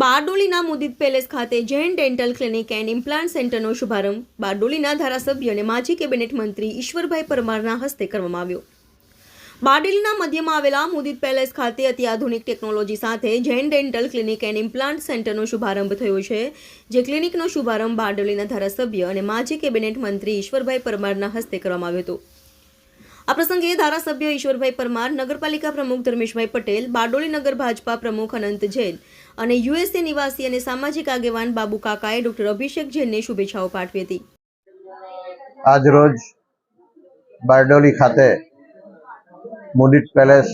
બારડોલીના Mudit palace ખાતે Jain dental clinic and implant સેન્ટરનો શુભારંભ બારડોલીના ધારાસભ્ય અને માજી કેબિનેટ મંત્રી ઈશ્વરભાઈ પરમારના હસ્તે કરવામાં આવ્યો. બારડોલીના મધ્યમાં આવેલા મુદિત પેલેસ ખાતે અત્યાધુનિક ટેકનોલોજી સાથે Jain dental clinic and implant સેન્ટરનો શુભારંભ થયો છે, જે ક્લિનિકનો શુભારંભ બારડોલીના ધારાસભ્ય અને માજી કેબિનેટ મંત્રી ઈશ્વરભાઈ પરમારના હસ્તે કરવામાં આવ્યો હતો. આ પ્રસંગે ધારાસભ્ય ઈશ્વરભાઈ પરમાર, નગરપાલિકા પ્રમુખ ધર્મેશભાઈ પટેલ, બારડોલી નગર ભાજપા પ્રમુખ અનંત જૈન અને યુએસએ નિવાસી અને સામાજિક આગેવાન બાબુ કાકાએ ડોક્ટર અભિષેક જૈનને શુભેચ્છાઓ પાઠવી હતી. આજરોજ બારડોલી ખાતે મુડિટ પેલેસ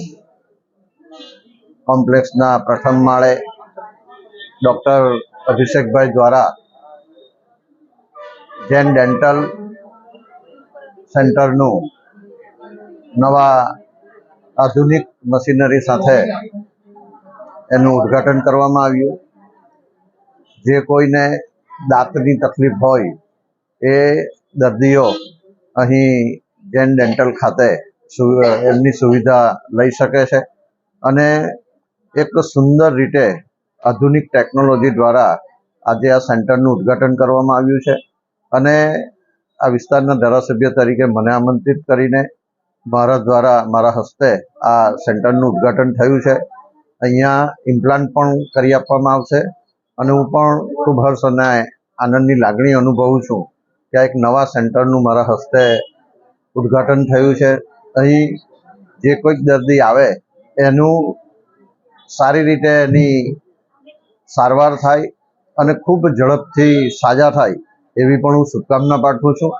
કોમ્પ્લેક્સના પ્રથમ માળે ડૉક્ટર અભિષેકભાઈ દ્વારા જૈન ડેન્ટલ સેન્ટરનું નવા આધુનિક મશીનરી સાથે એનું ઉદ્ઘાટન કરવામાં આવ્યું. જે કોઈને દાંતની તકલીફ હોય એ દર્દીઓ અહીં જેન ડેન્ટલ ખાતે એમની સુવિધા લઈ શકે છે અને એક સુંદર રીતે આધુનિક ટેકનોલોજી દ્વારા આજે આ સેન્ટરનું ઉદ્ઘાટન કરવામાં આવ્યું છે. અને આ વિસ્તારના ધારાસભ્ય તરીકે મને આમંત્રિત કરીને મારા દ્વારા મારા હસ્તે આ સેન્ટરનું ઉદ્ઘાટન થયું છે. અહીંયા ઇમ્પ્લાન્ટ પણ કરી આપવામાં આવશે અને હું પણ ખૂબ હર્ષ અને આનંદની લાગણી અનુભવું છું કે એક નવા સેન્ટરનું મારા હસ્તે ઉદ્ઘાટન થયું છે. અહીં જે કોઈક દર્દી આવે, એનું સારી રીતે એની સારવાર થાય અને ખૂબ ઝડપથી સાજા થાય એવી પણ હું શુભકામના પાઠવું છું.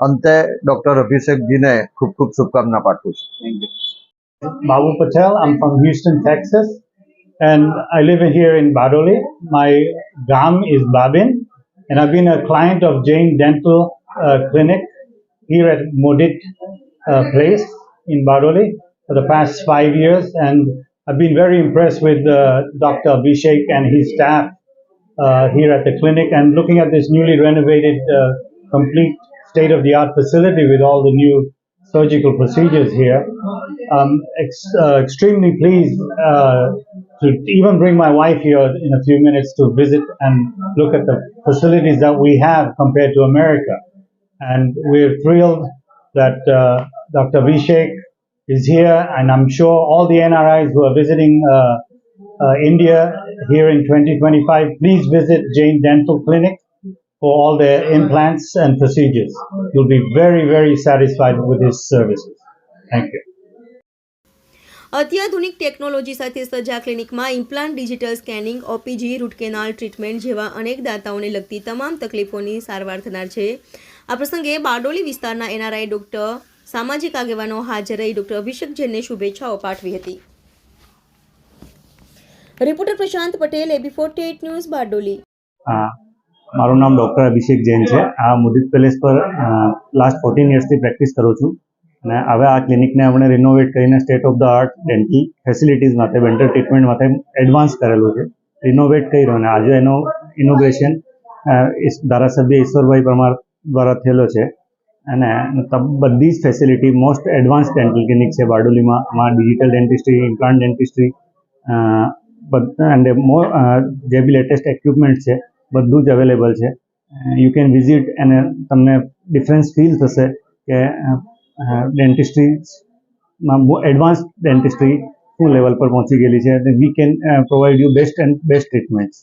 અંતે ડૉક્ટર અભિષેકજીને ખૂબ ખૂબ શુભકામના પાઠવું છું Babu Patel. I'm from Houston, Texas, and I live here in Badoli. My gram is Babin, and I've been a client of Jane Dental uh, Clinic here at Modit uh, Place in Badoli for the past five years, and I've been very impressed with uh, Dr. Abhishek and his staff uh, here at the clinic, and looking at this newly renovated, uh, complete state-of-the-art facility with all the new surgical procedures here. I'm ex- uh, extremely pleased uh, to even bring my wife here in a few minutes to visit and look at the facilities that we have compared to America. And we're thrilled that uh, Dr. Abhishek is here, and I'm sure all the NRIs who are visiting uh, uh, India here in 2025, please visit Jane Dental Clinic for all their implants and procedures. You'll be very, very satisfied with his services. Thank you. અત્યાધુનિક technology સાથે સજા ક્લિનિકમાં implant digital scanning OPG root canal treatment જેવા અનેક દાતાઓને લગતી તમામ તકલીફોની સારવાર થનાર છે આ પ્રસંગે બારડોલી વિસ્તારના એનઆરઆઈ ડોક્ટર સામાજિક આગેવાનો હાજર રહી ડોક્ટર અભિષેક જૈનને શુભેચ્છાઓ પાઠવી હતી reporter Prashant Patel AB forty news Bardoli મારું નામ ડૉક્ટર અભિષેક જૈન છે. આ મુદિત પેલેસ પર લાસ્ટ ફોર્ટીન યર્સથી પ્રેક્ટિસ કરું છું. અને હવે આ ક્લિનિકને આપણે રિનોવેટ કરીને state of the art dental facilities માટે ડેન્ટલ ટ્રીટમેન્ટ માટે એડવાન્સ કરેલું છે. રિનોવેટ કર્યું અને આજે એનો ઇનોગ્રેશન ધારાસભ્ય ઈશ્વરભાઈ પરમાર દ્વારા થયેલો છે. અને બધી જ facility most advance dental clinic છે બારડોલીમાં. આમાં digital dentistry implant dentistry and જે બી લેટેસ્ટ ઇક્વિપમેન્ટ છે બધું જ અવેલેબલ છે. યુ કેન વિઝિટ અને તમને ડિફરન્સ ફીલ થશે કે ડેન્ટિસ્ટ્રીમાં બહુ એડવાન્સ ડેન્ટિસ્ટ્રી શું લેવલ પર પહોંચી ગયેલી છે. We can provide you best and best treatments